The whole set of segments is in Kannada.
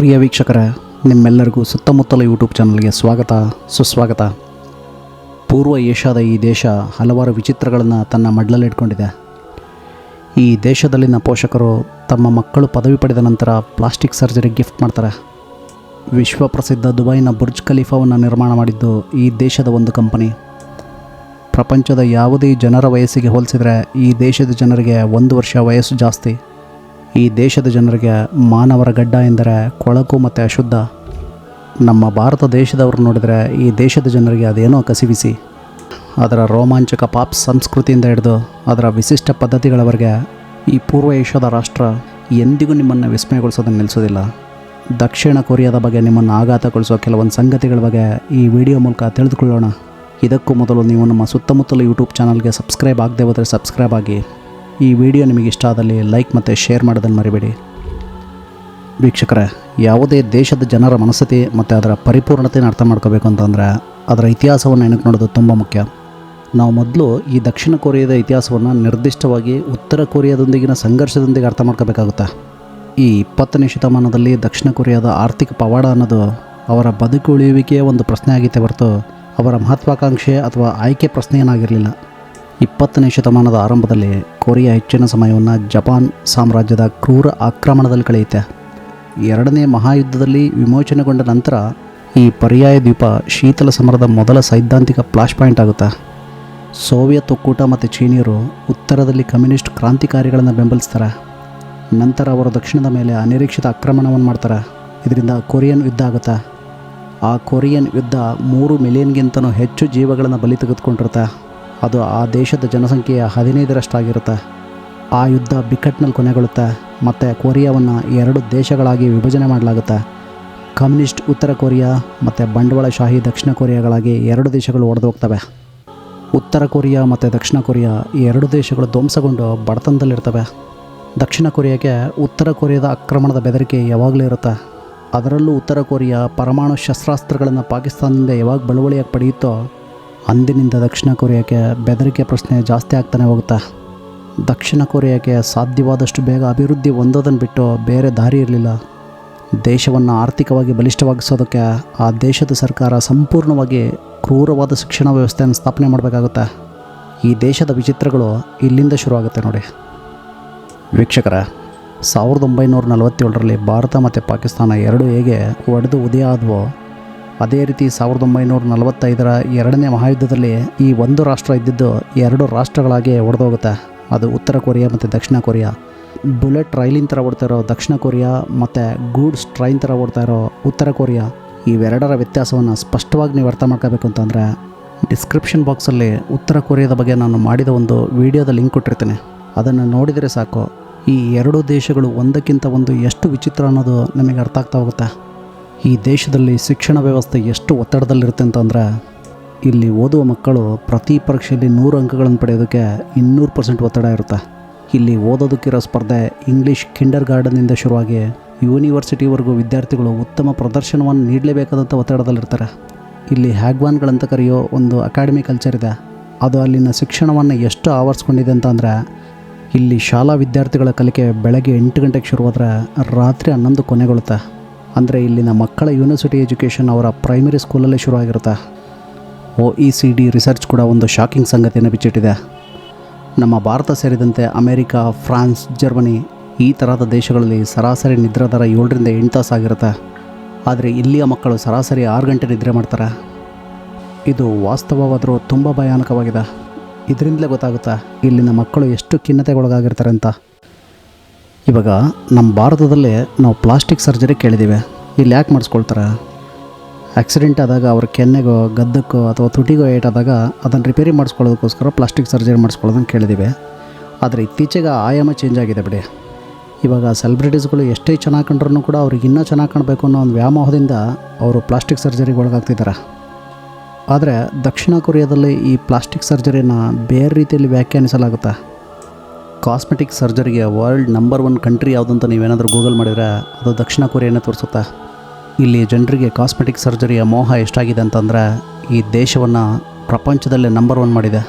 ಪ್ರಿಯ ವೀಕ್ಷಕರೇ, ನಿಮ್ಮೆಲ್ಲರಿಗೂ ಸುತ್ತಮುತ್ತಲ ಯೂಟ್ಯೂಬ್ ಚಾನಲ್ಗೆ ಸ್ವಾಗತ, ಸುಸ್ವಾಗತ. ಪೂರ್ವ ಏಷ್ಯಾದ ಈ ದೇಶ ಹಲವಾರು ವಿಚಿತ್ರಗಳನ್ನು ತನ್ನ ಮಡ್ಲಲ್ಲಿಟ್ಕೊಂಡಿದೆ. ಈ ದೇಶದಲ್ಲಿನ ಪೋಷಕರು ತಮ್ಮ ಮಕ್ಕಳು ಪದವಿ ಪಡೆದ ನಂತರ ಪ್ಲಾಸ್ಟಿಕ್ ಸರ್ಜರಿ ಗಿಫ್ಟ್ ಮಾಡ್ತಾರೆ. ವಿಶ್ವಪ್ರಸಿದ್ಧ ದುಬೈನ ಬುರ್ಜ್ ಖಲೀಫಾವನ್ನು ನಿರ್ಮಾಣ ಮಾಡಿದ್ದು ಈ ದೇಶದ ಒಂದು ಕಂಪನಿ. ಪ್ರಪಂಚದ ಯಾವುದೇ ಜನರ ವಯಸ್ಸಿಗೆ ಹೋಲಿಸಿದರೆ ಈ ದೇಶದ ಜನರಿಗೆ ಒಂದು ವರ್ಷ ವಯಸ್ಸು ಜಾಸ್ತಿ. ಈ ದೇಶದ ಜನರಿಗೆ ಮಾನವರ ಗಡ್ಡ ಎಂದರೆ ಕೊಳಕು ಮತ್ತು ಅಶುದ್ಧ. ನಮ್ಮ ಭಾರತ ದೇಶದವರು ನೋಡಿದರೆ ಈ ದೇಶದ ಜನರಿಗೆ ಅದೇನೋ ಕಸಿವಿಸಿ. ಅದರ ರೋಮಾಂಚಕ ಪಾಪ್ ಸಂಸ್ಕೃತಿಯಿಂದ ಹಿಡಿದು ಅದರ ವಿಶಿಷ್ಟ ಪದ್ಧತಿಗಳವರೆಗೆ ಈ ಪೂರ್ವ ಏಷ್ಯಾದ ರಾಷ್ಟ್ರ ಎಂದಿಗೂ ನಿಮ್ಮನ್ನು ವಿಸ್ಮಯಗೊಳಿಸೋದನ್ನು ನಿಲ್ಲಿಸೋದಿಲ್ಲ. ದಕ್ಷಿಣ ಕೊರಿಯಾದ ಬಗ್ಗೆ ನಿಮ್ಮನ್ನು ಆಘಾತಗೊಳಿಸೋ ಕೆಲವೊಂದು ಸಂಗತಿಗಳ ಬಗ್ಗೆ ಈ ವಿಡಿಯೋ ಮೂಲಕ ತಿಳಿದುಕೊಳ್ಳೋಣ. ಇದಕ್ಕೂ ಮೊದಲು ನೀವು ನಮ್ಮ ಸುತ್ತಮುತ್ತಲ ಯೂಟ್ಯೂಬ್ ಚಾನಲ್ಗೆ ಸಬ್ಸ್ಕ್ರೈಬ್ ಆಗದೆ ಹೋದರೆ ಸಬ್ಸ್ಕ್ರೈಬ್ ಆಗಿ. ಈ ವಿಡಿಯೋ ನಿಮಗೆ ಇಷ್ಟ ಆದಲ್ಲಿ ಲೈಕ್ ಮತ್ತು ಶೇರ್ ಮಾಡೋದನ್ನು ಮರಿಬೇಡಿ. ವೀಕ್ಷಕರೇ, ಯಾವುದೇ ದೇಶದ ಜನರ ಮನಸ್ಥಿತಿ ಮತ್ತು ಅದರ ಪರಿಪೂರ್ಣತೆಯನ್ನು ಅರ್ಥ ಮಾಡ್ಕೋಬೇಕು ಅಂತಂದರೆ ಅದರ ಇತಿಹಾಸವನ್ನು ನೆನಪು ನೋಡೋದು ತುಂಬ ಮುಖ್ಯ. ನಾವು ಮೊದಲು ಈ ದಕ್ಷಿಣ ಕೊರಿಯಾದ ಇತಿಹಾಸವನ್ನು ನಿರ್ದಿಷ್ಟವಾಗಿ ಉತ್ತರ ಕೊರಿಯಾದೊಂದಿಗಿನ ಸಂಘರ್ಷದೊಂದಿಗೆ ಅರ್ಥ ಮಾಡ್ಕೋಬೇಕಾಗುತ್ತೆ. ಈ ಇಪ್ಪತ್ತನೇ ಶತಮಾನದಲ್ಲಿ ದಕ್ಷಿಣ ಕೊರಿಯಾದ ಆರ್ಥಿಕ ಪವಾಡ ಅನ್ನೋದು ಅವರ ಬದುಕು ಉಳಿಯುವಿಕೆಯ ಒಂದು ಪ್ರಶ್ನೆ ಆಗಿತ್ತೆ ಹೊರತು ಅವರ ಮಹತ್ವಾಕಾಂಕ್ಷೆ ಅಥವಾ ಆಯ್ಕೆ ಪ್ರಶ್ನೆ ಏನಾಗಿರಲಿಲ್ಲ ಇಪ್ಪತ್ತನೇ ಶತಮಾನದ ಆರಂಭದಲ್ಲಿ ಕೊರಿಯಾ ಹೆಚ್ಚಿನ ಸಮಯವನ್ನು ಜಪಾನ್ ಸಾಮ್ರಾಜ್ಯದ ಕ್ರೂರ ಆಕ್ರಮಣದಲ್ಲಿ ಕಳೆಯುತ್ತೆ ಎರಡನೇ ಮಹಾಯುದ್ಧದಲ್ಲಿ ವಿಮೋಚನೆಗೊಂಡ ನಂತರ ಈ ಪರ್ಯಾಯ ದ್ವೀಪ ಶೀತಲ ಸಮರದ ಮೊದಲ ಸೈದ್ಧಾಂತಿಕ ಫ್ಲಾಶ್ ಪಾಯಿಂಟ್ ಆಗುತ್ತೆ. ಸೋವಿಯತ್ ಒಕ್ಕೂಟ ಮತ್ತು ಚೀನಿಯರು ಉತ್ತರದಲ್ಲಿ ಕಮ್ಯುನಿಸ್ಟ್ ಕ್ರಾಂತಿಕಾರಿಗಳನ್ನು ಬೆಂಬಲಿಸ್ತಾರೆ. ನಂತರ ಅವರು ದಕ್ಷಿಣದ ಮೇಲೆ ಅನಿರೀಕ್ಷಿತ ಆಕ್ರಮಣವನ್ನು ಮಾಡ್ತಾರೆ. ಇದರಿಂದ ಕೊರಿಯನ್ ಯುದ್ಧ ಆಗುತ್ತೆ. ಆ ಕೊರಿಯನ್ ಯುದ್ಧ ಮೂರು ಮಿಲಿಯನ್ಗಿಂತನೂ ಹೆಚ್ಚು ಜೀವಗಳನ್ನು ಬಲಿ ತೆಗೆದುಕೊಂಡಿರುತ್ತೆ. ಅದು ಆ ದೇಶದ ಜನಸಂಖ್ಯೆಯ ಹದಿನೈದರಷ್ಟಾಗಿರುತ್ತೆ. ಆ ಯುದ್ಧ ಬಿಕ್ಕಟ್ಟಿನಲ್ಲಿ ಕೊನೆಗೊಳ್ಳುತ್ತೆ. ಮತ್ತು ಕೊರಿಯಾವನ್ನು ಎರಡು ದೇಶಗಳಾಗಿ ವಿಭಜನೆ ಮಾಡಲಾಗುತ್ತೆ. ಕಮ್ಯುನಿಸ್ಟ್ ಉತ್ತರ ಕೊರಿಯಾ ಮತ್ತು ಬಂಡವಾಳಶಾಹಿ ದಕ್ಷಿಣ ಕೊರಿಯಾಗಳಾಗಿ ಎರಡು ದೇಶಗಳು ಒಡೆದು ಹೋಗ್ತವೆ. ಉತ್ತರ ಕೊರಿಯಾ ಮತ್ತು ದಕ್ಷಿಣ ಕೊರಿಯಾ ಈ ಎರಡು ದೇಶಗಳು ಧ್ವಂಸಗೊಂಡು ಬಡತನದಲ್ಲಿರ್ತವೆ. ದಕ್ಷಿಣ ಕೊರಿಯಾಗೆ ಉತ್ತರ ಕೊರಿಯಾದ ಆಕ್ರಮಣದ ಬೆದರಿಕೆ ಯಾವಾಗಲೂ ಇರುತ್ತೆ. ಅದರಲ್ಲೂ ಉತ್ತರ ಕೊರಿಯಾ ಪರಮಾಣು ಶಸ್ತ್ರಾಸ್ತ್ರಗಳನ್ನು ಪಾಕಿಸ್ತಾನದಿಂದ ಯಾವಾಗ ಬಳುವಳಿಯಾಗಿ ಪಡೆಯುತ್ತೋ ಅಂದಿನಿಂದ ದಕ್ಷಿಣ ಕೊರಿಯಾಕ್ಕೆ ಬೆದರಿಕೆ ಪ್ರಶ್ನೆ ಜಾಸ್ತಿ ಆಗ್ತಾನೆ ಹೋಗುತ್ತೆ? ದಕ್ಷಿಣ ಕೊರಿಯಾಕ್ಕೆ ಸಾಧ್ಯವಾದಷ್ಟು ಬೇಗ ಅಭಿವೃದ್ಧಿ ಹೊಂದೋದನ್ನು ಬಿಟ್ಟು ಬೇರೆ ದಾರಿ ಇರಲಿಲ್ಲ. ದೇಶವನ್ನು ಆರ್ಥಿಕವಾಗಿ ಬಲಿಷ್ಠವಾಗಿಸೋದಕ್ಕೆ ಆ ದೇಶದ ಸರ್ಕಾರ ಸಂಪೂರ್ಣವಾಗಿ ಕ್ರೂರವಾದ ಶಿಕ್ಷಣ ವ್ಯವಸ್ಥೆಯನ್ನು ಸ್ಥಾಪನೆ ಮಾಡಬೇಕಾಗುತ್ತೆ? ಈ ದೇಶದ ವಿಚಿತ್ರಗಳು ಇಲ್ಲಿಂದ ಶುರುವಾಗುತ್ತೆ ನೋಡಿ. ವೀಕ್ಷಕರ, ಸಾವಿರದ ಒಂಬೈನೂರ ನಲವತ್ತೇಳರಲ್ಲಿ ಭಾರತ ಮತ್ತು ಪಾಕಿಸ್ತಾನ ಎರಡು ಹೇಗೆ ಒಡೆದು ಉದಯ ಆದವೋ ಅದೇ ರೀತಿ ಸಾವಿರದ ಒಂಬೈನೂರ ನಲವತ್ತೈದರ ಎರಡನೇ ಮಹಾಯುದ್ಧದಲ್ಲಿ ಈ ಒಂದು ರಾಷ್ಟ್ರ ಇದ್ದಿದ್ದು ಎರಡು ರಾಷ್ಟ್ರಗಳಾಗಿ ಒಡೆದೋಗುತ್ತೆ. ಅದು ಉತ್ತರ ಕೊರಿಯಾ ಮತ್ತು ದಕ್ಷಿಣ ಕೊರಿಯಾ. ಬುಲೆಟ್ ರೈಲಿನ ಥರ ಓಡ್ತಾ ದಕ್ಷಿಣ ಕೊರಿಯಾ ಮತ್ತು ಗೂಡ್ಸ್ ಟ್ರೈನ್ ಥರ ಓಡ್ತಾ ಉತ್ತರ ಕೊರಿಯಾ ಇವೆರಡರ ವ್ಯತ್ಯಾಸವನ್ನು ಸ್ಪಷ್ಟವಾಗಿ ನೀವು ಅರ್ಥ ಮಾಡ್ಕೋಬೇಕು ಅಂತಂದರೆ ಡಿಸ್ಕ್ರಿಪ್ಷನ್ ಬಾಕ್ಸಲ್ಲಿ ಉತ್ತರ ಕೊರಿಯಾದ ಬಗ್ಗೆ ನಾನು ಮಾಡಿದ ಒಂದು ವಿಡಿಯೋದ ಲಿಂಕ್ ಕೊಟ್ಟಿರ್ತೀನಿ. ಅದನ್ನು ನೋಡಿದರೆ ಸಾಕು. ಈ ಎರಡೂ ದೇಶಗಳು ಒಂದಕ್ಕಿಂತ ಒಂದು ಎಷ್ಟು ವಿಚಿತ್ರ ಅನ್ನೋದು ನಮಗೆ ಅರ್ಥ ಆಗ್ತಾ ಹೋಗುತ್ತೆ. ಈ ದೇಶದಲ್ಲಿ ಶಿಕ್ಷಣ ವ್ಯವಸ್ಥೆ ಎಷ್ಟು ಒತ್ತಡದಲ್ಲಿರುತ್ತೆ ಅಂತಂದರೆ, ಇಲ್ಲಿ ಓದುವ ಮಕ್ಕಳು ಪ್ರತಿ ಪರೀಕ್ಷೆಯಲ್ಲಿ ನೂರು ಅಂಕಗಳನ್ನು ಪಡೆಯೋದಕ್ಕೆ ಇನ್ನೂರು ಪರ್ಸೆಂಟ್ ಒತ್ತಡ ಇರುತ್ತೆ. ಇಲ್ಲಿ ಓದೋದಕ್ಕಿರೋ ಸ್ಪರ್ಧೆ ಇಂಗ್ಲೀಷ್ ಕಿಂಡರ್ ಗಾರ್ಡನಿಂದ ಶುರುವಾಗಿ ಯೂನಿವರ್ಸಿಟಿವರೆಗೂ ವಿದ್ಯಾರ್ಥಿಗಳು ಉತ್ತಮ ಪ್ರದರ್ಶನವನ್ನು ನೀಡಲೇಬೇಕಾದಂಥ ಒತ್ತಡದಲ್ಲಿರ್ತಾರೆ. ಇಲ್ಲಿ ಹ್ಯಾಗ್ವಾನ್ಗಳಂತ ಕರೆಯೋ ಒಂದು ಅಕಾಡೆಮಿ ಕಲ್ಚರ್ ಇದೆ. ಅದು ಅಲ್ಲಿನ ಶಿಕ್ಷಣವನ್ನು ಎಷ್ಟು ಆವರಿಸ್ಕೊಂಡಿದೆ ಅಂತಂದರೆ, ಇಲ್ಲಿ ಶಾಲಾ ವಿದ್ಯಾರ್ಥಿಗಳ ಕಲಿಕೆ ಬೆಳಗ್ಗೆ ಎಂಟು ಗಂಟೆಗೆ ಶುರುವಾದರೆ ರಾತ್ರಿ ಹನ್ನೊಂದು ಕೊನೆಗೊಳ್ಳುತ್ತೆ. ಅಂದರೆ ಇಲ್ಲಿನ ಮಕ್ಕಳ ಯೂನಿವರ್ಸಿಟಿ ಎಜುಕೇಷನ್ ಅವರ ಪ್ರೈಮರಿ ಸ್ಕೂಲಲ್ಲೇ ಶುರುವಾಗಿರುತ್ತೆ O E C D research ಕೂಡ ಒಂದು ಶಾಕಿಂಗ್ ಸಂಗತಿಯನ್ನು ಬಿಚ್ಚಿಟ್ಟಿದೆ. ನಮ್ಮ ಭಾರತ ಸೇರಿದಂತೆ ಅಮೇರಿಕಾ, ಫ್ರಾನ್ಸ್, ಜರ್ಮನಿ ಈ ಥರದ ದೇಶಗಳಲ್ಲಿ ಸರಾಸರಿ ನಿದ್ರಾ ದರ ಏಳರಿಂದ ಎಂಟು ತಾಸಾಗಿರುತ್ತೆ ಆದರೆ ಇಲ್ಲಿಯ ಮಕ್ಕಳು ಸರಾಸರಿ ಆರು ಗಂಟೆ ನಿದ್ರೆ ಮಾಡ್ತಾರೆ. ಇದು ವಾಸ್ತವವಾದರೂ ತುಂಬ ಭಯಾನಕವಾಗಿದೆ. ಇದರಿಂದಲೇ ಗೊತ್ತಾಗುತ್ತಾ ಇಲ್ಲಿನ ಮಕ್ಕಳು ಎಷ್ಟು ಖಿನ್ನತೆಗೊಳಗಾಗಿರ್ತಾರೆ ಅಂತ. ಇವಾಗ ನಮ್ಮ ಭಾರತದಲ್ಲೇ ನಾವು ಪ್ಲಾಸ್ಟಿಕ್ ಸರ್ಜರಿ ಕೇಳಿದ್ದೀವಿ. ಇಲ್ಲಿ ಯಾಕೆ ಮಾಡಿಸ್ಕೊಳ್ತಾರೆ? ಆಕ್ಸಿಡೆಂಟ್ ಆದಾಗ ಅವ್ರ ಕೆನ್ನೆಗೋ, ಗದ್ದಕ್ಕೋ ಅಥವಾ ತುಟಿಗೋ ಏಟಾದಾಗ ಅದನ್ನು ರಿಪೇರಿ ಮಾಡಿಸ್ಕೊಳ್ಳೋದಕ್ಕೋಸ್ಕರ ಪ್ಲಾಸ್ಟಿಕ್ ಸರ್ಜರಿ ಮಾಡಿಸ್ಕೊಳ್ಳೋದನ್ನು ಕೇಳಿದ್ದೀವಿ ಆದರೆ ಇತ್ತೀಚೆಗೆ ಆಯಾಮ ಚೇಂಜ್ ಆಗಿದೆ ಬಿಡಿ. ಇವಾಗ ಸೆಲೆಬ್ರಿಟೀಸ್ಗಳು ಎಷ್ಟೇ ಚೆನ್ನಾಗಿ ಕಂಡ್ರೂ ಕೂಡ ಅವ್ರಿಗೆ ಇನ್ನೂ ಚೆನ್ನಾಗಿ ಕಾಣಬೇಕು ಅನ್ನೋ ಒಂದು ವ್ಯಾಮೋಹದಿಂದ ಅವರು ಪ್ಲಾಸ್ಟಿಕ್ ಸರ್ಜರಿಗೆ ಒಳಗಾಗ್ತಿದ್ದಾರೆ ಆದರೆ ದಕ್ಷಿಣ ಕೊರಿಯಾದಲ್ಲಿ ಈ ಪ್ಲಾಸ್ಟಿಕ್ ಸರ್ಜರಿನ ಬೇರೆ ರೀತಿಯಲ್ಲಿ ವ್ಯಾಖ್ಯಾನಿಸಲಾಗುತ್ತೆ? ಕಾಸ್ಮೆಟಿಕ್ ಸರ್ಜರಿಗೆ ವರ್ಲ್ಡ್ ನಂಬರ್ ಒನ್ ಕಂಟ್ರಿ ಯಾವುದಂತ ನೀವೇನಾದರೂ ಗೂಗಲ್ ಮಾಡಿದ್ರೆ ಅದು ದಕ್ಷಿಣ ಕೊರಿಯಾನೇ ತೋರಿಸುತ್ತಾ? ಇಲ್ಲಿ ಜನರಿಗೆ ಕಾಸ್ಮೆಟಿಕ್ ಸರ್ಜರಿಯ ಮೋಹ ಎಷ್ಟಾಗಿದೆ ಅಂತಂದರೆ ಈ ದೇಶವನ್ನು ಪ್ರಪಂಚದಲ್ಲೇ ನಂಬರ್ ಒನ್ ಮಾಡಿದೆ.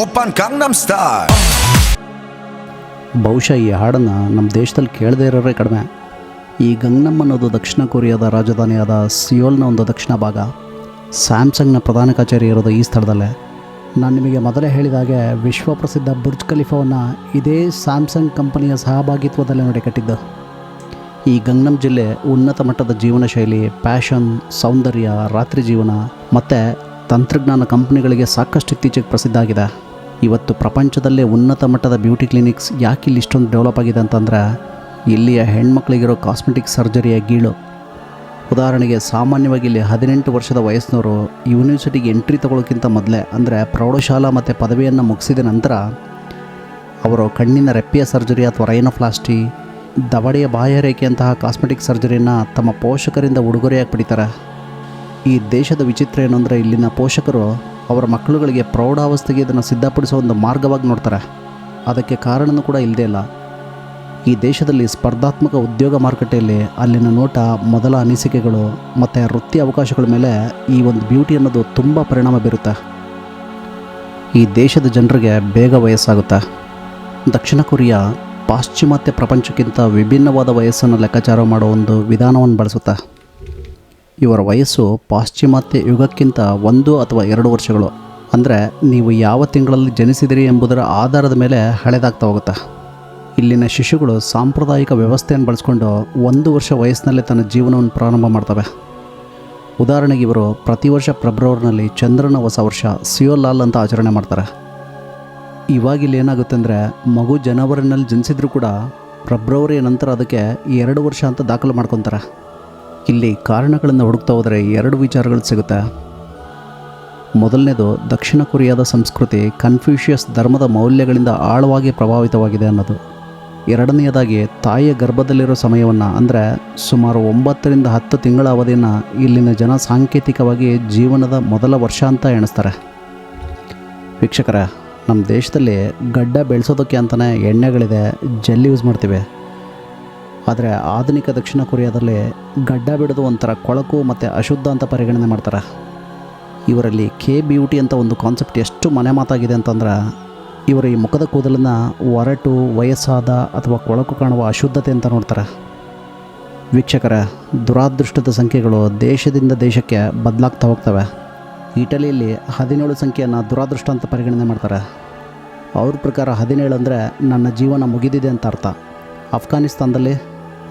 ಓಪನ್ ಕಂಗ್ನಮ್ ಸ್ಟಾರ್ ಬಹುಶಃ ಈ ಹಾಡನ್ನು ನಮ್ಮ ದೇಶದಲ್ಲಿ ಕೇಳದೇ ಇರೋರೇ ಕಡಿಮೆ. ಈ ಗಂಗ್ನಮ್ ಅನ್ನೋದು ದಕ್ಷಿಣ ಕೊರಿಯಾದ ರಾಜಧಾನಿಯಾದ ಸಿಯೋಲ್ನ ಒಂದು ದಕ್ಷಿಣ ಭಾಗ. ಸ್ಯಾಮ್ಸಂಗ್ನ ಪ್ರಧಾನ ಕಚೇರಿ ಇರೋದು ಈ ಸ್ಥಳದಲ್ಲೇ. ನಾನು ನಿಮಗೆ ಮೊದಲೇ ಹೇಳಿದಾಗೆ ವಿಶ್ವಪ್ರಸಿದ್ಧ ಬುರ್ಜ್ ಖಲೀಫವನ್ನು ಇದೇ ಸ್ಯಾಮ್ಸಂಗ್ ಕಂಪನಿಯ ಸಹಭಾಗಿತ್ವದಲ್ಲಿ ನೋಡಿ ಕಟ್ಟಿದ್ದು. ಈ ಗಂಗನಮ್ ಜಿಲ್ಲೆ ಉನ್ನತ ಮಟ್ಟದ ಜೀವನ ಶೈಲಿ ಪ್ಯಾಷನ್ ಸೌಂದರ್ಯ, ರಾತ್ರಿ ಜೀವನ ಮತ್ತು ತಂತ್ರಜ್ಞಾನ ಕಂಪನಿಗಳಿಗೆ ಸಾಕಷ್ಟು ಇತ್ತೀಚೆಗೆ ಪ್ರಸಿದ್ಧ ಆಗಿದೆ. ಇವತ್ತು ಪ್ರಪಂಚದಲ್ಲೇ ಉನ್ನತ ಮಟ್ಟದ ಬ್ಯೂಟಿ ಕ್ಲಿನಿಕ್ಸ್ ಯಾಕೆ ಇಲ್ಲಿ ಇಷ್ಟೊಂದು ಡೆವಲಪ್ ಆಗಿದೆ ಅಂತಂದರೆ ಇಲ್ಲಿಯ ಹೆಣ್ಮಕ್ಳಿಗಿರೋ ಕಾಸ್ಮೆಟಿಕ್ ಸರ್ಜರಿಯ ಗೀಳು. ಉದಾಹರಣೆಗೆ ಸಾಮಾನ್ಯವಾಗಿ ಇಲ್ಲಿ ಹದಿನೆಂಟು ವರ್ಷದ ವಯಸ್ಸಿನವರು ಯೂನಿವರ್ಸಿಟಿಗೆ ಎಂಟ್ರಿ ತಗೊಳ್ಳೋಕ್ಕಿಂತ ಮೊದಲೇ, ಅಂದರೆ ಪ್ರೌಢಶಾಲಾ ಮತ್ತು ಪದವಿಯನ್ನು ಮುಗಿಸಿದ ನಂತರ ಅವರು ಕಣ್ಣಿನ ರೆಪ್ಪೆಯ ಸರ್ಜರಿ ಅಥವಾ ರೈನೋಫ್ಲಾಸ್ಟಿ ದವಡೆಯ ಬಾಹ್ಯರೇಖೆಯಂತಹ ಕಾಸ್ಮೆಟಿಕ್ ಸರ್ಜರಿಯನ್ನು ತಮ್ಮ ಪೋಷಕರಿಂದ ಉಡುಗೊರೆಯಾಗಿ ಪಡಿತಾರೆ. ಈ ದೇಶದ ವಿಚಿತ್ರ ಏನು ಇಲ್ಲಿನ ಪೋಷಕರು ಅವರ ಮಕ್ಕಳುಗಳಿಗೆ ಪ್ರೌಢಾವಸ್ಥೆಗೆ ಇದನ್ನು ಸಿದ್ಧಪಡಿಸೋ ಒಂದು ಮಾರ್ಗವಾಗಿ ನೋಡ್ತಾರೆ. ಅದಕ್ಕೆ ಕಾರಣನೂ ಕೂಡ ಇಲ್ಲದೇ ಇಲ್ಲ. ಈ ದೇಶದಲ್ಲಿ ಸ್ಪರ್ಧಾತ್ಮಕ ಉದ್ಯೋಗ ಮಾರುಕಟ್ಟೆಯಲ್ಲಿ ಅಲ್ಲಿನ ನೋಟ, ಮೊದಲ ಅನಿಸಿಕೆಗಳು ಮತ್ತು ವೃತ್ತಿ ಅವಕಾಶಗಳ ಮೇಲೆ ಈ ಒಂದು ಬ್ಯೂಟಿ ಅನ್ನೋದು ತುಂಬ ಪರಿಣಾಮ ಬೀರುತ್ತೆ. ಈ ದೇಶದ ಜನರಿಗೆ ಬೇಗ ವಯಸ್ಸಾಗುತ್ತೆ? ದಕ್ಷಿಣ ಕೊರಿಯಾ ಪಾಶ್ಚಿಮಾತ್ಯ ಪ್ರಪಂಚಕ್ಕಿಂತ ವಿಭಿನ್ನವಾದ ವಯಸ್ಸನ್ನು ಲೆಕ್ಕಾಚಾರ ಮಾಡೋ ಒಂದು ವಿಧಾನವನ್ನು ಬಳಸುತ್ತೆ? ಇವರ ವಯಸ್ಸು ಪಾಶ್ಚಿಮಾತ್ಯ ಯುಗಕ್ಕಿಂತ ಒಂದು ಅಥವಾ ಎರಡು ವರ್ಷಗಳು. ಅಂದರೆ ನೀವು ಯಾವ ತಿಂಗಳಲ್ಲಿ ಜನಿಸಿದಿರಿ ಎಂಬುದರ ಆಧಾರದ ಮೇಲೆ ಹಳೆದಾಗ್ತಾ ಹೋಗುತ್ತೆ? ಇಲ್ಲಿನ ಶಿಶುಗಳು ಸಾಂಪ್ರದಾಯಿಕ ವ್ಯವಸ್ಥೆಯನ್ನು ಬಳಸ್ಕೊಂಡು ಒಂದು ವರ್ಷ ವಯಸ್ಸಿನಲ್ಲೇ ತನ್ನ ಜೀವನವನ್ನು ಪ್ರಾರಂಭ ಮಾಡ್ತವೆ. ಉದಾಹರಣೆಗೆ ಇವರು ಪ್ರತಿ ವರ್ಷ ಫೆಬ್ರವರಿನಲ್ಲಿ ಚಂದ್ರನ ಹೊಸ ವರ್ಷ ಸಿಯೋಲಾಲ್ ಅಂತ ಆಚರಣೆ ಮಾಡ್ತಾರೆ. ಇವಾಗ ಇಲ್ಲಿ ಏನಾಗುತ್ತೆ ಅಂದರೆ ಮಗು ಜನವರಿನಲ್ಲಿ ಜನಿಸಿದ್ರು ಕೂಡ ಫೆಬ್ರವರಿ ನಂತರ ಅದಕ್ಕೆ ಎರಡು ವರ್ಷ ಅಂತ ದಾಖಲು ಮಾಡ್ಕೊತಾರೆ. ಇಲ್ಲಿ ಕಾರಣಗಳನ್ನು ಹುಡುಕ್ತಾ ಹೋದರೆ ಎರಡು ವಿಚಾರಗಳು ಸಿಗುತ್ತೆ. ಮೊದಲನೇದು, ದಕ್ಷಿಣ ಕೊರಿಯಾದ ಸಂಸ್ಕೃತಿ ಕನ್ಫ್ಯೂಷಿಯಸ್ ಧರ್ಮದ ಮೌಲ್ಯಗಳಿಂದ ಆಳವಾಗಿ ಪ್ರಭಾವಿತವಾಗಿದೆ ಅನ್ನೋದು. ಎರಡನೆಯದಾಗಿ ತಾಯಿಯ ಗರ್ಭದಲ್ಲಿರೋ ಸಮಯವನ್ನು ಅಂದರೆ ಸುಮಾರು ಒಂಬತ್ತರಿಂದ ಹತ್ತು ತಿಂಗಳ ಅವಧಿಯನ್ನು ಇಲ್ಲಿನ ಜನ ಸಾಂಕೇತಿಕವಾಗಿ ಜೀವನದ ಮೊದಲ ವರ್ಷ ಅಂತ ಎಣಿಸ್ತಾರೆ. ವೀಕ್ಷಕರ, ನಮ್ಮ ದೇಶದಲ್ಲಿ ಗಡ್ಡ ಬೆಳೆಸೋದಕ್ಕೆ ಅಂತಲೇ ಎಣ್ಣೆಗಳಿದೆ, ಜೆಲ್ ಯೂಸ್ ಮಾಡ್ತೀವಿ. ಆದರೆ ಆಧುನಿಕ ದಕ್ಷಿಣ ಕೊರಿಯಾದಲ್ಲಿ ಗಡ್ಡ ಬಿಡೋದು ಒಂಥರ ಕೊಳಕು ಮತ್ತು ಅಶುದ್ಧ ಅಂತ ಪರಿಗಣನೆ ಮಾಡ್ತಾರೆ. ಇವರಲ್ಲಿ ಕೆ ಬ್ಯೂಟಿ ಅಂತ ಒಂದು ಕಾನ್ಸೆಪ್ಟ್ ಎಷ್ಟು ಮನೆ ಮಾತಾಗಿದೆ ಅಂತಂದ್ರೆ ಇವರ ಈ ಮುಖದ ಕೂದಲನ್ನು ಒರಟು, ವಯಸ್ಸಾದ ಅಥವಾ ಕೊಳಕು ಕಾಣುವ ಅಶುದ್ಧತೆ ಅಂತ ನೋಡ್ತಾರೆ. ವೀಕ್ಷಕರ, ದುರಾದೃಷ್ಟದ ಸಂಖ್ಯೆಗಳು ದೇಶದಿಂದ ದೇಶಕ್ಕೆ ಬದಲಾಗ್ತಾ ಹೋಗ್ತವೆ. ಇಟಲಿಯಲ್ಲಿ ಹದಿನೇಳು ಸಂಖ್ಯೆಯನ್ನು ದುರಾದೃಷ್ಟ ಅಂತ ಪರಿಗಣನೆ ಮಾಡ್ತಾರೆ. ಅವ್ರ ಪ್ರಕಾರ ಹದಿನೇಳು ಅಂದರೆ ನನ್ನ ಜೀವನ ಮುಗಿದಿದೆ ಅಂತ ಅರ್ಥ. ಅಫ್ಘಾನಿಸ್ತಾನದಲ್ಲಿ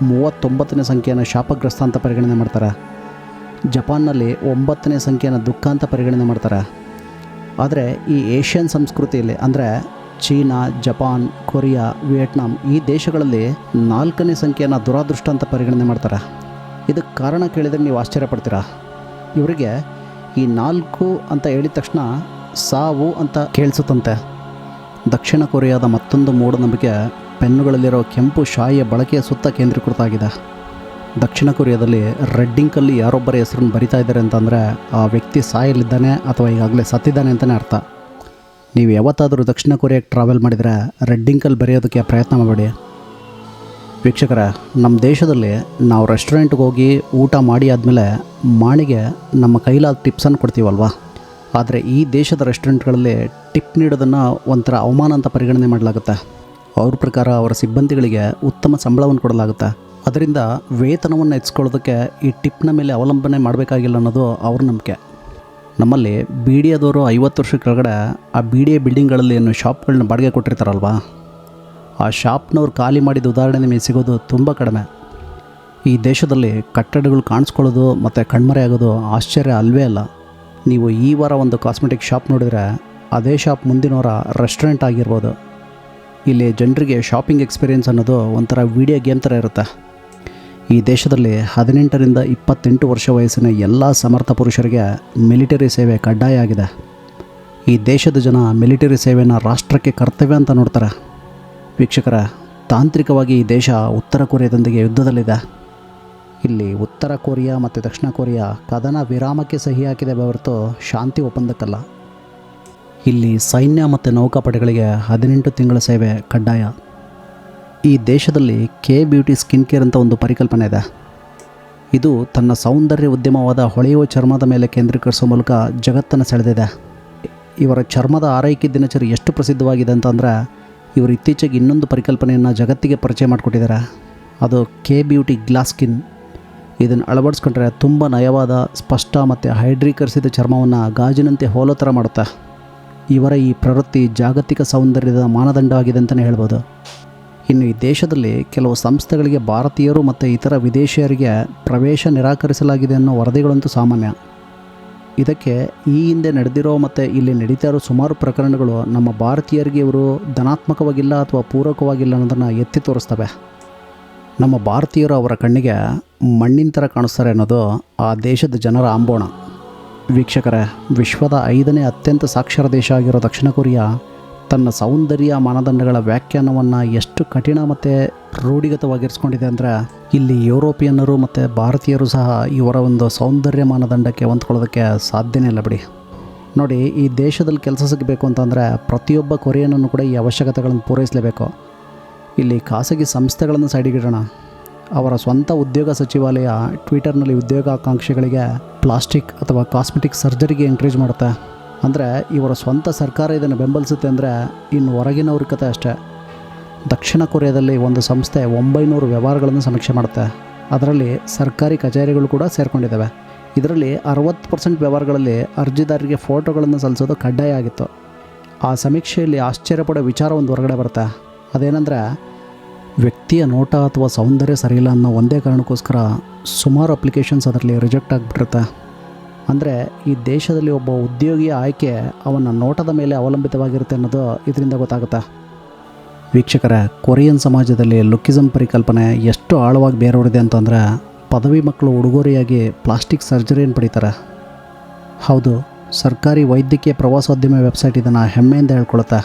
ಮೂವತ್ತೊಂಬತ್ತನೇ ಸಂಖ್ಯೆಯನ್ನು ಶಾಪಗ್ರಸ್ತ ಅಂತ ಪರಿಗಣನೆ ಮಾಡ್ತಾರೆ. ಜಪಾನ್ನಲ್ಲಿ ಒಂಬತ್ತನೇ ಸಂಖ್ಯೆಯನ್ನು ದುಃಖ ಅಂತ ಪರಿಗಣನೆ ಮಾಡ್ತಾರೆ. ಆದರೆ ಈ ಏಷ್ಯನ್ ಸಂಸ್ಕೃತಿಯಲ್ಲಿ ಅಂದರೆ ಚೀನಾ, ಜಪಾನ್, ಕೊರಿಯಾ, ವಿಯೆಟ್ನಾಂ ಈ ದೇಶಗಳಲ್ಲಿ ನಾಲ್ಕನೇ ಸಂಖ್ಯೆಯನ್ನು ದುರಾದೃಷ್ಟ ಅಂತ ಪರಿಗಣನೆ ಮಾಡ್ತಾರೆ. ಇದಕ್ಕೆ ಕಾರಣ ಕೇಳಿದರೆ ನೀವು ಆಶ್ಚರ್ಯ ಪಡ್ತೀರಾ ಇವರಿಗೆ ಈ ನಾಲ್ಕು ಅಂತ ಹೇಳಿದ ತಕ್ಷಣ ಸಾವು ಅಂತ ಕೇಳಿಸುತ್ತಂತೆ. ದಕ್ಷಿಣ ಕೊರಿಯಾದ ಮತ್ತೊಂದು ಮೂಢನಂಬಿಕೆ ಪೆನ್ನುಗಳಲ್ಲಿರೋ ಕೆಂಪು ಶಾಯಿಯ ಬಳಕೆಯ ಸುತ್ತ ಕೇಂದ್ರೀಕೃತ ಆಗಿದೆ ದಕ್ಷಿಣ ಕೊರಿಯಾದಲ್ಲಿ ರೆಡ್ಡಿಂಕಲ್ಲಿ ಯಾರೊಬ್ಬರ ಹೆಸರನ್ನು ಬರಿತಾ ಇದ್ದಾರೆ ಅಂತಂದರೆ ಆ ವ್ಯಕ್ತಿ ಸಾಯಲಿದ್ದಾನೆ ಅಥವಾ ಈಗಾಗಲೇ ಸತ್ತಿದ್ದಾನೆ ಅಂತಲೇ ಅರ್ಥ. ನೀವು ಯಾವತ್ತಾದರೂ ದಕ್ಷಿಣ ಕೊರಿಯಾಕ್ಕೆ ಟ್ರಾವೆಲ್ ಮಾಡಿದರೆ ರೆಡ್ಡಿಂಕಲ್ಲಿ ಬರೆಯೋದಕ್ಕೆ ಪ್ರಯತ್ನ ಮಾಡಬೇಡಿ. ವೀಕ್ಷಕರ, ನಮ್ಮ ದೇಶದಲ್ಲಿ ನಾವು ರೆಸ್ಟೋರೆಂಟ್ಗೆ ಹೋಗಿ ಊಟ ಮಾಡಿ ಆದಮೇಲೆ ಮಾಣಿಗೆ ನಮ್ಮ ಕೈಲಾದ ಟಿಪ್ಸನ್ನು ಕೊಡ್ತೀವಲ್ವಾ? ಆದರೆ ಈ ದೇಶದ ರೆಸ್ಟೋರೆಂಟ್ಗಳಲ್ಲಿ ಟಿಪ್ ನೀಡೋದನ್ನು ಒಂಥರ ಅವಮಾನ ಅಂತ ಪರಿಗಣನೆ ಮಾಡಲಾಗುತ್ತೆ. ಅವ್ರ ಪ್ರಕಾರ ಅವರ ಸಿಬ್ಬಂದಿಗಳಿಗೆ ಉತ್ತಮ ಸಂಬಳವನ್ನು ಕೊಡಲಾಗುತ್ತೆ. ಅದರಿಂದ ವೇತನವನ್ನು ಹೆಚ್ಚಿಕೊಳ್ಳೋದಕ್ಕೆ ಈ ಟಿಪ್ನ ಮೇಲೆ ಅವಲಂಬನೆ ಮಾಡಬೇಕಾಗಿಲ್ಲ ಅನ್ನೋದು ಅವ್ರ ನಂಬಿಕೆ. ನಮ್ಮಲ್ಲಿ ಬಿ ಡಿ ಎದವರು ಐವತ್ತು ವರ್ಷ ಕೆಳಗಡೆ ಆ ಬಿ ಡಿ ಎ ಬಿಲ್ಡಿಂಗ್ಗಳಲ್ಲಿ ಏನು ಶಾಪ್ಗಳನ್ನ ಬಾಡಿಗೆ ಕೊಟ್ಟಿರ್ತಾರಲ್ವಾ? ಆ ಶಾಪ್ನವ್ರು ಖಾಲಿ ಮಾಡಿದ ಉದಾಹರಣೆ ನಿಮಗೆ ಸಿಗೋದು ತುಂಬ ಕಡಿಮೆ. ಈ ದೇಶದಲ್ಲಿ ಕಟ್ಟಡಗಳು ಕಾಣಿಸ್ಕೊಳ್ಳೋದು ಮತ್ತು ಕಣ್ಮರೆಯಾಗೋದು ಆಶ್ಚರ್ಯ ಅಲ್ವೇ ಅಲ್ಲ. ನೀವು ಈ ವಾರ ಒಂದು ಕಾಸ್ಮೆಟಿಕ್ ಶಾಪ್ ನೋಡಿದರೆ ಅದೇ ಶಾಪ್ ಮುಂದಿನ ವಾರ ರೆಸ್ಟೋರೆಂಟ್ ಆಗಿರ್ಬೋದು. ಇಲ್ಲಿ ಜನರಿಗೆ ಶಾಪಿಂಗ್ ಎಕ್ಸ್ಪೀರಿಯೆನ್ಸ್ ಅನ್ನೋದು ಒಂಥರ ವಿಡಿಯೋ ಗೇಮ್ ಥರ ಇರುತ್ತೆ. ಈ ದೇಶದಲ್ಲಿ ಹದಿನೆಂಟರಿಂದ ಇಪ್ಪತ್ತೆಂಟು ವರ್ಷ ವಯಸ್ಸಿನ ಎಲ್ಲ ಸಮರ್ಥ ಪುರುಷರಿಗೆ ಮಿಲಿಟರಿ ಸೇವೆ ಕಡ್ಡಾಯ ಆಗಿದೆ. ಈ ದೇಶದ ಜನ ಮಿಲಿಟರಿ ಸೇವೆಯನ್ನು ರಾಷ್ಟ್ರಕ್ಕೆ ಕರ್ತವ್ಯ ಅಂತ ನೋಡ್ತಾರೆ. ವೀಕ್ಷಕರ, ತಾಂತ್ರಿಕವಾಗಿ ಈ ದೇಶ ಉತ್ತರ ಕೊರಿಯಾದೊಂದಿಗೆ ಯುದ್ಧದಲ್ಲಿದೆ. ಇಲ್ಲಿ ಉತ್ತರ ಕೊರಿಯಾ ಮತ್ತು ದಕ್ಷಿಣ ಕೊರಿಯಾ ಕದನ ವಿರಾಮಕ್ಕೆ ಸಹಿ ಹಾಕಿದೆ ಹೊರತು ಶಾಂತಿ ಒಪ್ಪಂದಕ್ಕಲ್ಲ. ಇಲ್ಲಿ ಸೈನ್ಯ ಮತ್ತು ನೌಕಾಪಡೆಗಳಿಗೆ ಹದಿನೆಂಟು ತಿಂಗಳ ಸೇವೆ ಕಡ್ಡಾಯ. ಈ ದೇಶದಲ್ಲಿ ಕೆ ಬ್ಯೂಟಿ ಸ್ಕಿನ್ ಕೇರ್ ಅಂತ ಒಂದು ಪರಿಕಲ್ಪನೆ ಇದೆ. ಇದು ತನ್ನ ಸೌಂದರ್ಯ ಉದ್ಯಮವಾದ ಹೊಳೆಯುವ ಚರ್ಮದ ಮೇಲೆ ಕೇಂದ್ರೀಕರಿಸುವ ಮೂಲಕ ಜಗತ್ತನ್ನು ಸೆಳೆದಿದೆ. ಇವರ ಚರ್ಮದ ಆರೈಕೆ ದಿನಚರಿ ಎಷ್ಟು ಪ್ರಸಿದ್ಧವಾಗಿದೆ ಅಂತಂದರೆ ಇವರು ಇತ್ತೀಚೆಗೆ ಇನ್ನೊಂದು ಪರಿಕಲ್ಪನೆಯನ್ನು ಜಗತ್ತಿಗೆ ಪರಿಚಯ ಮಾಡಿಕೊಟ್ಟಿದ್ದಾರೆ. ಅದು ಕೆ ಬ್ಯೂಟಿ ಗ್ಲಾಸ್ ಸ್ಕಿನ್. ಇದನ್ನು ಅಳವಡಿಸ್ಕೊಂಡ್ರೆ ತುಂಬ ನಯವಾದ, ಸ್ಪಷ್ಟ ಮತ್ತು ಹೈಡ್ರೀಕರಿಸಿದ ಚರ್ಮವನ್ನು ಗಾಜಿನಂತೆ ಹೋಲೋ ಥರ ಮಾಡುತ್ತೆ. ಇವರ ಈ ಪ್ರವೃತ್ತಿ ಜಾಗತಿಕ ಸೌಂದರ್ಯದ ಮಾನದಂಡವಾಗಿದೆ ಅಂತಲೇ ಹೇಳ್ಬೋದು. ಇನ್ನು ಈ ದೇಶದಲ್ಲಿ ಕೆಲವು ಸಂಸ್ಥೆಗಳಿಗೆ ಭಾರತೀಯರು ಮತ್ತು ಇತರ ವಿದೇಶಿಯರಿಗೆ ಪ್ರವೇಶ ನಿರಾಕರಿಸಲಾಗಿದೆ ಅನ್ನೋ ವರದಿಗಳಂತೂ ಸಾಮಾನ್ಯ. ಇದಕ್ಕೆ ಈ ಹಿಂದೆ ನಡೆದಿರೋ ಮತ್ತು ಇಲ್ಲಿ ನಡೀತಾ ಇರೋ ಸುಮಾರು ಪ್ರಕರಣಗಳು ನಮ್ಮ ಭಾರತೀಯರಿಗೆ ಇವರು ಧನಾತ್ಮಕವಾಗಿಲ್ಲ ಅಥವಾ ಪೂರಕವಾಗಿಲ್ಲ ಅನ್ನೋದನ್ನು ಎತ್ತಿ ತೋರಿಸ್ತವೆ. ನಮ್ಮ ಭಾರತೀಯರು ಅವರ ಕಣ್ಣಿಗೆ ಮಣ್ಣಿನ ಥರ ಕಾಣಿಸ್ತಾರೆ ಅನ್ನೋದು ಆ ದೇಶದ ಜನರ ಆಂಬೋಣ ವೀಕ್ಷಕರೇ, ವಿಶ್ವದ ಐದನೇ ಅತ್ಯಂತ ಸಾಕ್ಷರ ದೇಶ ಆಗಿರೋ ದಕ್ಷಿಣ ಕೊರಿಯಾ ತನ್ನ ಸೌಂದರ್ಯ ಮಾನದಂಡಗಳ ವ್ಯಾಖ್ಯಾನವನ್ನು ಎಷ್ಟು ಕಠಿಣ ಮತ್ತು ರೂಢಿಗತವಾಗಿರಿಸ್ಕೊಂಡಿದೆ ಅಂದರೆ ಇಲ್ಲಿ ಯುರೋಪಿಯನ್ನರು ಮತ್ತು ಭಾರತೀಯರು ಸಹ ಇವರ ಒಂದು ಸೌಂದರ್ಯ ಮಾನದಂಡಕ್ಕೆ ಹೊಂದ್ಕೊಳ್ಳೋದಕ್ಕೆ ಸಾಧ್ಯನೇ ಇಲ್ಲ ಬಿಡಿ. ನೋಡಿ, ಈ ದೇಶದಲ್ಲಿ ಕೆಲಸ ಸಿಗಬೇಕು ಅಂತಂದರೆ ಪ್ರತಿಯೊಬ್ಬ ಕೊರಿಯನನ್ನು ಕೂಡ ಈ ಅವಶ್ಯಕತೆಗಳನ್ನು ಪೂರೈಸಲೇಬೇಕು. ಇಲ್ಲಿ ಖಾಸಗಿ ಸಂಸ್ಥೆಗಳನ್ನು ಸೈಡಿಗಿಡೋಣ ಅವರ ಸ್ವಂತ ಉದ್ಯೋಗ ಸಚಿವಾಲಯ ಟ್ವಿಟರ್ನಲ್ಲಿ ಉದ್ಯೋಗಾಕಾಂಕ್ಷಿಗಳಿಗೆ ಪ್ಲಾಸ್ಟಿಕ್ ಅಥವಾ ಕಾಸ್ಮೆಟಿಕ್ ಸರ್ಜರಿಗೆ ಎಂಕರೇಜ್ ಮಾಡುತ್ತೆ. ಅಂದರೆ ಇವರ ಸ್ವಂತ ಸರ್ಕಾರ ಇದನ್ನು ಬೆಂಬಲಿಸುತ್ತೆ ಅಂದರೆ ಇನ್ನು ಹೊರಗಿನವ್ರ ಕತೆ ಅಷ್ಟೇ. ದಕ್ಷಿಣ ಕೊರಿಯಾದಲ್ಲಿ ಒಂದು ಸಂಸ್ಥೆ ಒಂಬೈನೂರು ವ್ಯವಹಾರಗಳನ್ನು ಸಮೀಕ್ಷೆ ಮಾಡುತ್ತೆ. ಅದರಲ್ಲಿ ಸರ್ಕಾರಿ ಕಚೇರಿಗಳು ಕೂಡ ಸೇರಿಕೊಂಡಿದ್ದಾವೆ. ಇದರಲ್ಲಿ ಅರವತ್ತು ಪರ್ಸೆಂಟ್ ವ್ಯವಹಾರಗಳಲ್ಲಿ ಅರ್ಜಿದಾರರಿಗೆ ಫೋಟೋಗಳನ್ನು ಸಲ್ಲಿಸೋದು ಕಡ್ಡಾಯ ಆಗಿತ್ತು. ಆ ಸಮೀಕ್ಷೆಯಲ್ಲಿ ಆಶ್ಚರ್ಯಪಡೋ ವಿಚಾರ ಒಂದು ಹೊರಗಡೆ ಬರುತ್ತೆ. ಅದೇನೆಂದರೆ, ವ್ಯಕ್ತಿಯ ನೋಟ ಅಥವಾ ಸೌಂದರ್ಯ ಸರಿಯಿಲ್ಲ ಅನ್ನೋ ಒಂದೇ ಕಾರಣಕ್ಕೋಸ್ಕರ ಸುಮಾರು ಅಪ್ಲಿಕೇಶನ್ಸ್ ಅದರಲ್ಲಿ ರಿಜೆಕ್ಟ್ ಆಗಿಬಿಟ್ಟಿರುತ್ತೆ. ಅಂದರೆ ಈ ದೇಶದಲ್ಲಿ ಒಬ್ಬ ಉದ್ಯೋಗಿಯ ಆಯ್ಕೆ ಅವನ ನೋಟದ ಮೇಲೆ ಅವಲಂಬಿತವಾಗಿರುತ್ತೆ ಅನ್ನೋದು ಇದರಿಂದ ಗೊತ್ತಾಗುತ್ತೆ? ವೀಕ್ಷಕರ, ಕೊರಿಯನ್ ಸಮಾಜದಲ್ಲಿ ಲುಕ್ಕಿಸಮ್ ಪರಿಕಲ್ಪನೆ ಎಷ್ಟು ಆಳವಾಗಿ ಬೇರೂರಿದೆ ಅಂತಂದರೆ, ಪದವಿ ಮಕ್ಕಳು ಉಡುಗೊರೆಯಾಗಿ ಪ್ಲಾಸ್ಟಿಕ್ ಸರ್ಜರಿಯನ್ನು ಪಡಿತಾರೆ. ಹೌದು, ಸರ್ಕಾರಿ ವೈದ್ಯಕೀಯ ಪ್ರವಾಸೋದ್ಯಮ ವೆಬ್ಸೈಟ್ ಇದನ್ನು ಹೆಮ್ಮೆಯಿಂದ ಹೇಳ್ಕೊಳುತ್ತೆ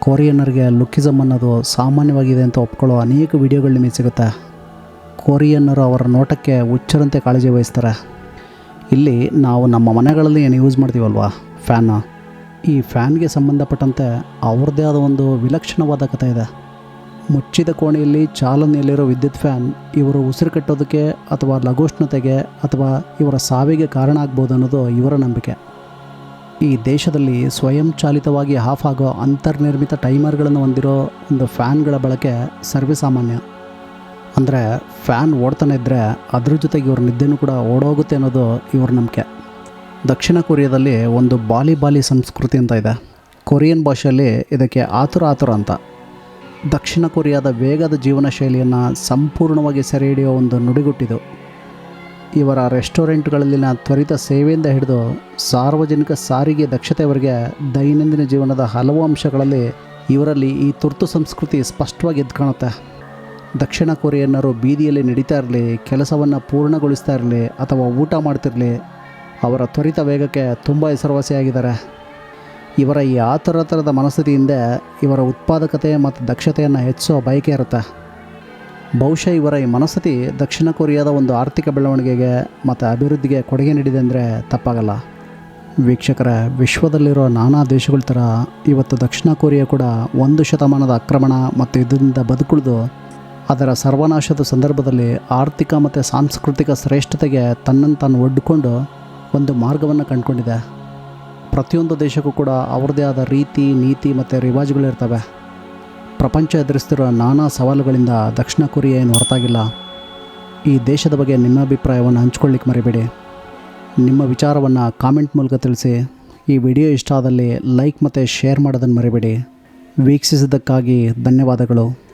ಕೊರಿಯನ್ನರಿಗೆ ಲುಕ್ಕಿಸಮ್ ಅನ್ನೋದು ಸಾಮಾನ್ಯವಾಗಿದೆ ಅಂತ ಒಪ್ಕೊಳ್ಳೋ ಅನೇಕ ವಿಡಿಯೋಗಳು ನಿಮಗೆ ಸಿಗುತ್ತೆ. ಕೊರಿಯನ್ನರು ಅವರ ನೋಟಕ್ಕೆ ಹುಚ್ಚರಂತೆ ಕಾಳಜಿ ವಹಿಸ್ತಾರೆ. ಇಲ್ಲಿ ನಾವು ನಮ್ಮ ಮನೆಗಳಲ್ಲಿ ಏನು ಯೂಸ್ ಮಾಡ್ತೀವಲ್ವಾ ಫ್ಯಾನ್ ಈ ಫ್ಯಾನ್ಗೆ ಸಂಬಂಧಪಟ್ಟಂತೆ ಅವ್ರದ್ದೇ ಆದ ಒಂದು ವಿಲಕ್ಷಣವಾದ ಕಥೆ ಇದೆ. ಮುಚ್ಚಿದ ಕೋಣೆಯಲ್ಲಿ ಚಾಲನೆಯಲ್ಲಿರೋ ವಿದ್ಯುತ್ ಫ್ಯಾನ್ ಇವರು ಉಸಿರು ಕಟ್ಟೋದಕ್ಕೆ ಅಥವಾ ಲಘುಷ್ಣತೆಗೆ ಅಥವಾ ಇವರ ಸಾವಿಗೆ ಕಾರಣ ಆಗ್ಬೋದು ಅನ್ನೋದು ಇವರ ನಂಬಿಕೆ. ಈ ದೇಶದಲ್ಲಿ ಸ್ವಯಂ ಚಾಲಿತವಾಗಿ ಆಫ್ ಆಗೋ ಅಂತರ್ನಿರ್ಮಿತ ಟೈಮರ್ಗಳನ್ನು ಹೊಂದಿರೋ ಒಂದು ಫ್ಯಾನ್ಗಳ ಬಳಕೆ ಸರ್ವೇಸಾಮಾನ್ಯ. ಅಂದರೆ ಫ್ಯಾನ್ ಓಡ್ತಾನೆ ಇದ್ದರೆ ಅದ್ರ ಜೊತೆಗೆ ಇವ್ರ ನಿದ್ದೆನೂ ಕೂಡ ಓಡೋಗುತ್ತೆ ಅನ್ನೋದು ಇವ್ರ ನಂಬಿಕೆ. ದಕ್ಷಿಣ ಕೊರಿಯಾದಲ್ಲಿ ಒಂದು ಬಾಲಿ ಬಾಲಿ ಸಂಸ್ಕೃತಿ ಅಂತ ಇದೆ. ಕೊರಿಯನ್ ಭಾಷೆಯಲ್ಲಿ ಇದಕ್ಕೆ ಆತುರ ಆತುರ ಅಂತ. ದಕ್ಷಿಣ ಕೊರಿಯಾದ ವೇಗದ ಜೀವನ ಶೈಲಿಯನ್ನು ಸಂಪೂರ್ಣವಾಗಿ ಸೆರೆ ಹಿಡಿಯೋ ಒಂದು ನುಡಿಗುಟ್ಟಿದು. ಇವರ ರೆಸ್ಟೋರೆಂಟ್ಗಳಲ್ಲಿನ ತ್ವರಿತ ಸೇವೆಯಿಂದ ಹಿಡಿದು ಸಾರ್ವಜನಿಕ ಸಾರಿಗೆ ದಕ್ಷತೆಯವರಿಗೆ ದೈನಂದಿನ ಜೀವನದ ಹಲವು ಅಂಶಗಳಲ್ಲಿ ಇವರಲ್ಲಿ ಈ ತುರ್ತು ಸಂಸ್ಕೃತಿ ಸ್ಪಷ್ಟವಾಗಿ ಎದ್ದು ಕಾಣುತ್ತೆ. ದಕ್ಷಿಣ ಕೊರಿಯನ್ನರು ಬೀದಿಯಲ್ಲಿ ನಡೀತಾ ಇರಲಿ, ಕೆಲಸವನ್ನು ಪೂರ್ಣಗೊಳಿಸ್ತಾ ಇರಲಿ ಅಥವಾ ಊಟ ಮಾಡ್ತಿರಲಿ, ಅವರ ತ್ವರಿತ ವೇಗಕ್ಕೆ ತುಂಬ ಹೆಸರುವಾಸಿಯಾಗಿದ್ದಾರೆ. ಇವರ ಈ ಆತುರ ಥರದ ಮನಸ್ಥಿತಿಯಿಂದ ಇವರ ಉತ್ಪಾದಕತೆ ಮತ್ತು ದಕ್ಷತೆಯನ್ನು ಹೆಚ್ಚಿಸೋ ಬಯಕೆ ಇರುತ್ತೆ. ಬಹುಶಃ ಇವರ ಈ ಮನಸ್ಥಿತಿ ದಕ್ಷಿಣ ಕೊರಿಯಾದ ಒಂದು ಆರ್ಥಿಕ ಬೆಳವಣಿಗೆಗೆ ಮತ್ತು ಅಭಿವೃದ್ಧಿಗೆ ಕೊಡುಗೆ ನೀಡಿದೆ ಅಂದರೆ ತಪ್ಪಾಗಲ್ಲ. ವೀಕ್ಷಕರ, ವಿಶ್ವದಲ್ಲಿರೋ ನಾನಾ ದೇಶಗಳ ಥರ ಇವತ್ತು ದಕ್ಷಿಣ ಕೊರಿಯಾ ಕೂಡ ಒಂದು ಶತಮಾನದ ಆಕ್ರಮಣ ಮತ್ತು ಇದರಿಂದ ಬದುಕುಳಿದು ಅದರ ಸರ್ವನಾಶದ ಸಂದರ್ಭದಲ್ಲಿ ಆರ್ಥಿಕ ಮತ್ತು ಸಾಂಸ್ಕೃತಿಕ ಶ್ರೇಷ್ಠತೆಗೆ ತನ್ನನ್ನು ತಾನು ಒಡ್ಡಿಕೊಂಡು ಒಂದು ಮಾರ್ಗವನ್ನು ಕಂಡುಕೊಂಡಿದೆ. ಪ್ರತಿಯೊಂದು ದೇಶಕ್ಕೂ ಕೂಡ ಅವ್ರದ್ದೇ ಆದ ರೀತಿ, ನೀತಿ ಮತ್ತು ರಿವಾಜುಗಳಿರ್ತವೆ ಪ್ರಪಂಚ ಎದುರಿಸ್ತಿರೋ ನಾನಾ ಸವಾಲುಗಳಿಂದ ದಕ್ಷಿಣ ಕೊರಿಯಾ ಏನು ಹೊರತಾಗಿಲ್ಲ. ಈ ದೇಶದ ಬಗ್ಗೆ ನಿಮ್ಮ ಅಭಿಪ್ರಾಯವನ್ನು ಹಂಚ್ಕೊಳ್ಳಿಕ್ಕೆ ಮರಿಬೇಡಿ. ನಿಮ್ಮ ವಿಚಾರವನ್ನು ಕಾಮೆಂಟ್ ಮೂಲಕ ತಿಳಿಸಿ. ಈ ವಿಡಿಯೋ ಇಷ್ಟ ಆದಲ್ಲಿ ಲೈಕ್ ಮತ್ತು ಶೇರ್ ಮಾಡೋದನ್ನು ಮರಿಬೇಡಿ. ವೀಕ್ಷಿಸಿದ್ದಕ್ಕಾಗಿ ಧನ್ಯವಾದಗಳು.